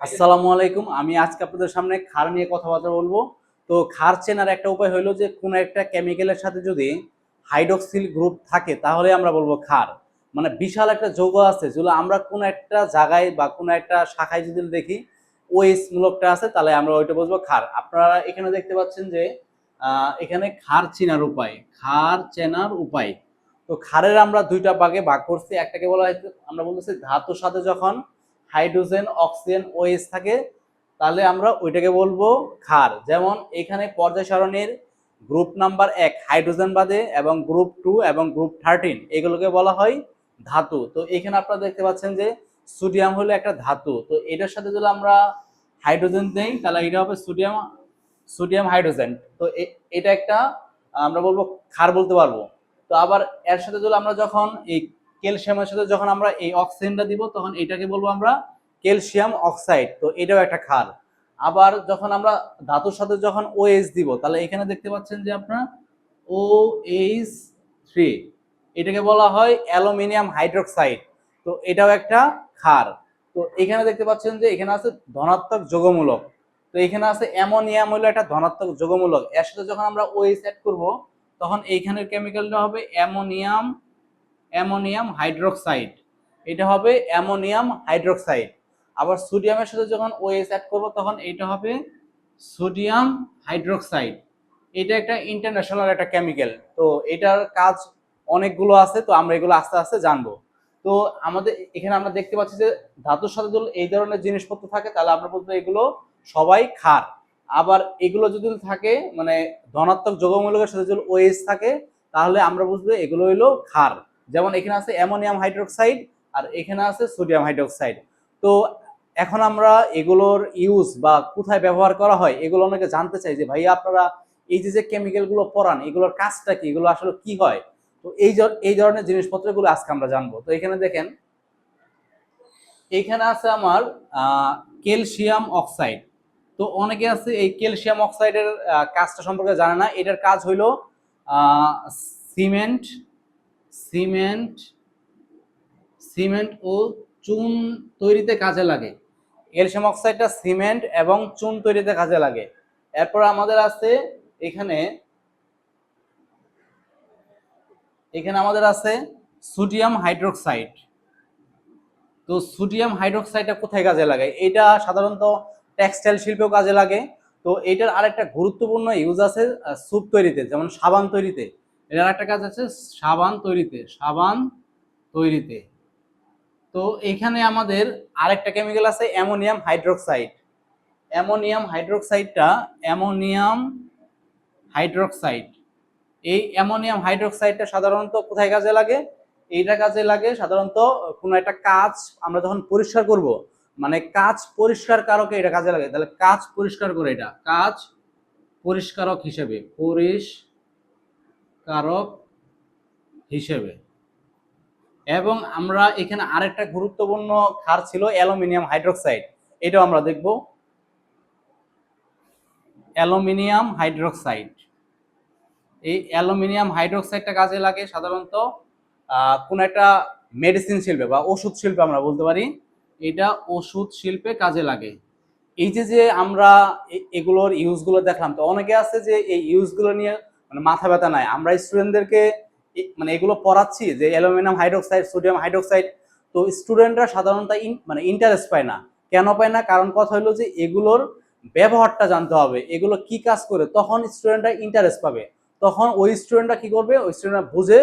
আসসালামু আলাইকুম। আমি আজকে আপনাদের সামনে খার নিয়ে কথাবার্তা বলব। তো খার চেনার একটা উপায় হলো যে, কোনো একটা কেমিক্যালের সাথে যদি হাইড্রক্সিল গ্রুপ থাকে, তাহলে আমরা বলব খার। মানে বিশাল একটা যৌগ আছে, যেগুলো আমরা কোনো একটা জায়গায় বা কোনো একটা শাখায় যদি দেখি ওএস মূলকটা আছে, তাহলে আমরা ওইটা বলব খার। আপনারা এখানে দেখতে পাচ্ছেন যে এখানে খার চেনার উপায়, খার চেনার উপায়। তো খারের আমরা দুইটা ভাগে ভাগ করছি। একটাকে বলা হয়, আমরা বলতেছি ধাতুর সাথে যখন হাইড্রোজেন, অক্সিজেন ওএস থাকে, তাহলে আমরা ওইটাকে বলব ক্ষার। যেমন এখানে পর্যায় সারণীর গ্রুপ নাম্বার এক, হাইড্রোজেন বাদে, এবং গ্রুপ টু এবং গ্রুপ থার্টিন এগুলোকে বলা হয় ধাতু। তো এখানে আপনারা দেখতে পাচ্ছেন যে সোডিয়াম হলো একটা ধাতু। তো এটার সাথে যদি আমরা হাইড্রোজেন দেই, তাহলে এটা হবে সোডিয়াম সোডিয়াম হাইড্রোজেন। তো এটা একটা আমরা বলব ক্ষার বলতে পারব। তো আবার এর সাথে যদি আমরা যখন এই ক্যালসিয়ামের সাথে যখন আমরা এই অক্সিজেনটা দিব, তখন এটাকে বলব আমরা ক্যালসিয়াম অক্সাইড। তো এটাও একটা ক্ষার আবার যখন আমরা ধাতুর সাথে যখন ওএইচ দিব, তাহলে এখানে দেখতে পাচ্ছেন যে আপনার ও এইচ থ্রি এটাকে বলা হয় অ্যালুমিনিয়াম হাইড্রোক্সাইড। তো এটাও একটা ক্ষার তো এখানে দেখতে পাচ্ছেন যে এখানে আছে ধনাত্মক যোগমূলক। তো এখানে আছে অ্যামোনিয়াম হলো একটা ধনাত্মক যোগমূলক। এর সাথে যখন আমরা ওএইচ অ্যাড করব, তখন এইখানের কেমিক্যালটা হবে অ্যামোনিয়াম অ্যামোনিয়াম হাইড্রোক্সাইড। এটা হবে অ্যামোনিয়াম হাইড্রোক্সাইড। আবার সোডিয়ামের সাথে যখন ওএস অ্যাড করব, তখন এটা হবে সোডিয়াম হাইড্রোক্সাইড। এটা একটা ইন্টারন্যাশনাল একটা কেমিক্যাল তো এটার কাজ অনেকগুলো আছে, তো আমরা এগুলো আস্তে আস্তে জানব। তো আমাদের এখানে আমরা দেখতে পাচ্ছি যে ধাতুর সাথে যদি এই ধরনের জিনিসপত্র থাকে, তাহলে আমরা বলব এগুলো সবাই খার আবার এগুলো যদি থাকে মানে ধনাত্মক যৌগমূলকের সাথে যদি ওএস থাকে, তাহলে আমরা বুঝব এগুলো হইল ক্ষার। যেমন এখানে আছে অ্যামোনিয়াম হাইড্রোক্সাইড আর এখানে আছে সোডিয়াম হাইড্রোক্সাইড। তো এখন আমরা এগুলোর ইউজ বা কোথায় ব্যবহার করা হয় এগুলো অনেকে জানতে চাই যে, ভাইয়া, আপনারা এই যে যে কেমিক্যালগুলো পড়ান এগুলোর কাজটা কি? এগুলো আসলে কি হয়? তো এই এই ধরনের জিনিসপত্রগুলো আজকে আমরা জানব। তো এখানে দেখেন এইখানে আছে আমার ক্যালসিয়াম অক্সাইড। তো অনেকে আছে এই ক্যালসিয়াম অক্সাইডের কাজটা সম্পর্কে জানে না। এটার কাজ হইল সিমেন্ট সিমেন্ট সিমেন্ট ও চুন তৈরিতে কাজে লাগে। ক্যালসিয়াম অক্সাইডটা সিমেন্ট এবং চুন তৈরিতে কাজে লাগে। এরপর আমাদের আছে এখানে এখানে আমাদের আছে সোডিয়াম হাইড্রোক্সাইড। তো সোডিয়াম হাইড্রোক্সাইডটা কোথায় কাজে লাগে? এটা সাধারণত টেক্সটাইল শিল্পেও কাজে লাগে। তো এটার আরেকটা গুরুত্বপূর্ণ ইউজ আছে স্যুপ তৈরিতে, যেমন সাবান তৈরিতে। এটার একটা কাজ আছে, সাবান তৈরিতে সাবান তৈরিতে। তো এখানে আমাদের আরেকটা কেমিক্যাল আছে, অ্যামোনিয়াম হাইড্রোক্সাইড। অ্যামোনিয়াম হাইড্রোক্সাইডটা অ্যামোনিয়াম হাইড্রোক্সাইড। এই অ্যামোনিয়াম হাইড্রোক্সাইডটা সাধারণত কোথায় কাজে লাগে? এইটা কাজে লাগে সাধারণত কোনো একটা কাজ আমরা যখন পরিষ্কার করব মানে কাজ পরিষ্কার কারকে এটা কাজে লাগে। তাহলে কাজ পরিষ্কার করে এটা, কাজ পরিষ্কারক হিসেবে পরিষ্কারক হিসেবে। এবং আমরা এখানে আরেকটা গুরুত্বপূর্ণ ক্ষার ছিল অ্যালুমিনিয়াম হাইড্রোক্সাইড। এটাও আমরা দেখব। Aluminium hydroxide. এই অ্যালুমিনিয়াম হাইড্রোক্সাইডটা কাজে লাগে সাধারণত কোনো একটা মেডিসিন শিল্পে বা ওষুধ শিল্পে আমরা বলতে পারি, এটা ওষুধ শিল্পে কাজে লাগে। এই যে যে আমরা এগুলোর ইউজগুলো দেখলাম, তো অনেকে আছে যে এই ইউজগুলো নিয়ে মানে মাথা ব্যথা নাই। আমরা স্টুডেন্টদেরকে মানে এগুলো পড়াচ্ছি যে অ্যালুমিনিয়াম হাইড্রোক্সাইড, সোডিয়াম হাইড্রোক্সাইড। তো স্টুডেন্টরা সাধারণত মানে ইন্টারেস্ট পায় না। কেন পায় না? কারণ কথা হলো যে এগুলোর ব্যবহারটা জানতে হবে। এগুলো কি কাজ করে? তখন স্টুডেন্টরা ইন্টারেস্ট পাবে। তখন ওই স্টুডেন্টরা কি করবে? ওই স্টুডেন্টরা বুঝে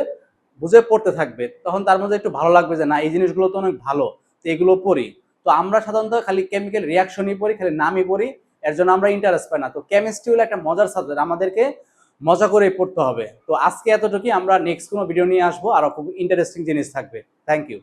বুঝে পড়তে থাকবে। তখন তার মধ্যে একটু ভালো লাগবে যে, না, এই জিনিসগুলো তো অনেক ভালো। তো এগুলো পড়ি। তো আমরা সাধারণত খালি কেমিক্যাল রিয়াকশনই পড়ি, খালি নামই পড়ি। এর জন্য আমরা ইন্টারেস্ট পাই না। তো কেমিস্ট্রি হলো একটা মজার সাবজেক্ট আমাদেরকে মজা করে পড়তে হবে। তো আজকে এতটুকুই, আমরা নেক্সট কোনো ভিডিও নিয়ে আসব আরও খুব ইন্টারেস্টিং জিনিস থাকবে। Thank you